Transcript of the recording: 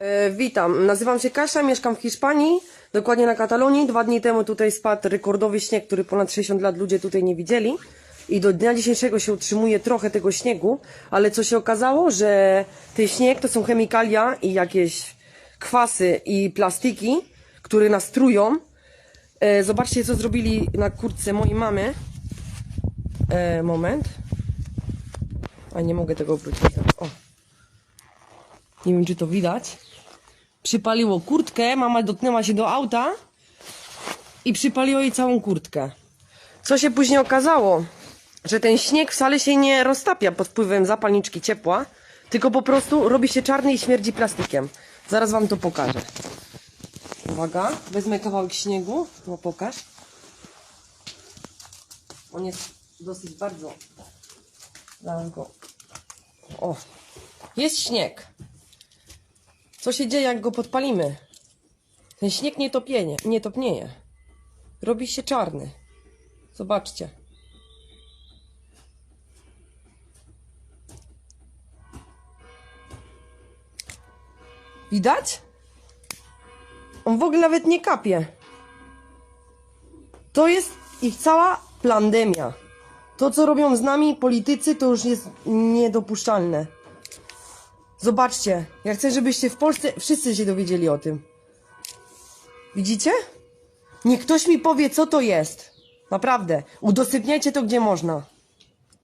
E, witam, nazywam się Kasia, mieszkam w Hiszpanii, dokładnie na Katalonii. Dwa dni temu tutaj spadł rekordowy śnieg, który ponad 60 lat ludzie tutaj nie widzieli. I do dnia dzisiejszego się utrzymuje trochę tego śniegu, ale co się okazało, że ten śnieg to są chemikalia i jakieś kwasy i plastiki, które nas trują. E, zobaczcie, co zrobili na kurtce mojej mamy. E, moment. A nie mogę tego obrócić. O. Nie wiem, czy to widać. Przypaliło kurtkę, mama dotknęła się do auta i przypaliło jej całą kurtkę. Co się później okazało? Że ten śnieg wcale się nie roztapia pod wpływem zapalniczki ciepła, tylko po prostu robi się czarny i śmierdzi plastikiem. Zaraz wam to pokażę. Uwaga, wezmę kawałek śniegu. No pokaż. On jest dosyć bardzo... Zaraz go... O, jest śnieg. Co się dzieje, jak go podpalimy? Ten śnieg nie topienie, nie topnieje. Robi się czarny. Zobaczcie. Widać? On w ogóle nawet nie kapie. To jest ich cała plandemia. To, co robią z nami politycy, to już jest niedopuszczalne. Zobaczcie, ja chcę, żebyście w Polsce wszyscy się dowiedzieli o tym. Widzicie? Niech ktoś mi powie, co to jest. Naprawdę. Udostępniajcie to, gdzie można.